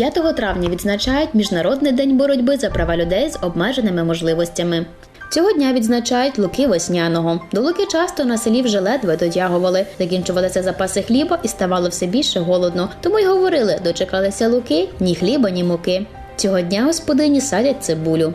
5 травня відзначають Міжнародний день боротьби за права людей з обмеженими можливостями. Цього дня відзначають луки весняного. До луки часто на селі вже ледве дотягували, закінчувалися запаси хліба і ставало все більше голодно. Тому й говорили: дочекалися луки, ні хліба, ні муки. Цього дня господині садять цибулю.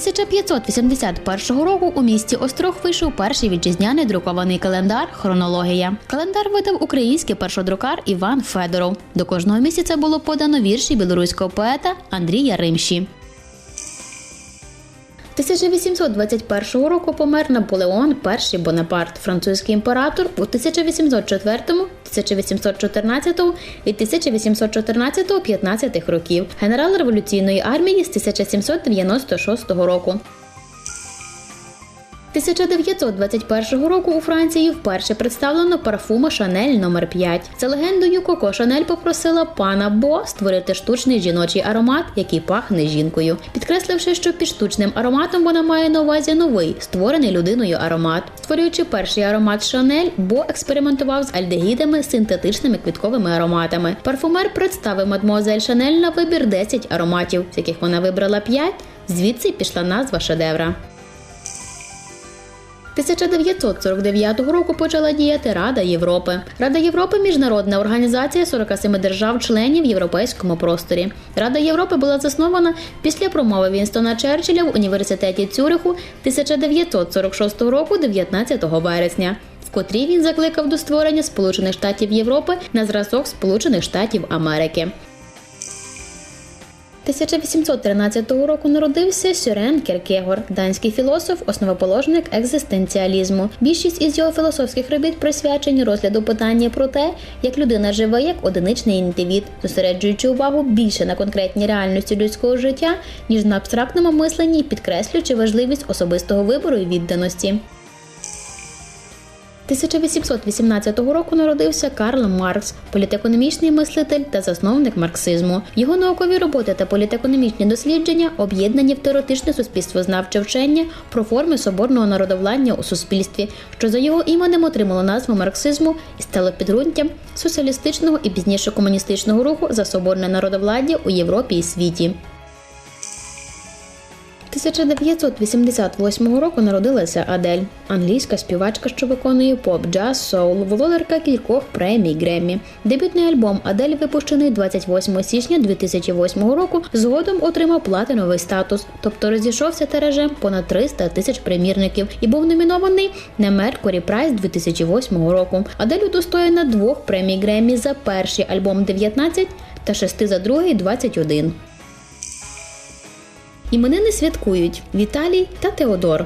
1581 року у місті Острог вийшов перший вітчизняний друкований календар Хронологія. Календар видав український першодрукар Іван Федоров. До кожного місяця було подано вірші білоруського поета Андрія Римші. 1821 року помер Наполеон І Бонапарт, французький імператор у 1804, 1814 і 1814-15 років, генерал революційної армії з 1796 року. 1921 року у Франції вперше представлено парфума Шанель номер 5 За легендою, Коко Шанель попросила пана Бо створити штучний жіночий аромат, який пахне жінкою, підкресливши, що під штучним ароматом вона має на увазі новий, створений людиною аромат. Створюючи перший аромат Шанель, Бо експериментував з альдегідами синтетичними квітковими ароматами. Парфумер представив мадмуазель Шанель на вибір 10 ароматів, з яких вона вибрала 5, звідси пішла назва шедевра. 1949 року почала діяти Рада Європи. Рада Європи міжнародна організація 47 держав-членів в європейському просторі. Рада Європи була заснована після промови Вінстона Черчилля в університеті Цюриху 1946 року, 19 вересня. В котрій він закликав до створення Сполучених Штатів Європи на зразок Сполучених Штатів Америки. 1813 року народився Сюрен Кierkegaard, данський філософ, основоположник екзистенціалізму. Більшість із його філософських робіт присвячені розгляду питання про те, як людина живе як одиничний індивід, зосереджуючи увагу більше на конкретній реальності людського життя, ніж на абстрактному мисленні, підкреслюючи важливість особистого вибору і відданості. 1818 року народився Карл Маркс, політекономічний мислитель та засновник марксизму. Його наукові роботи та політекономічні дослідження об'єднані в теоретичне суспільствознавче вчення про форми соборного народовладдя у суспільстві, що за його іменем отримало назву марксизму і стало підґрунтям соціалістичного і пізніше комуністичного руху за соборне народовладдя у Європі і світі. 1988 року народилася Адель, англійська співачка, що виконує поп, джаз, соул, володарка кількох премій Греммі. Дебютний альбом Адель, випущений 28 січня 2008 року, згодом отримав платиновий статус, тобто розійшовся тиражем понад 300 тисяч примірників і був номінований на Mercury Prize 2008 року. Адель удостоєна двох премій Греммі за перший альбом 19 та шести за другий 21. Іменини святкують Віталій та Теодор.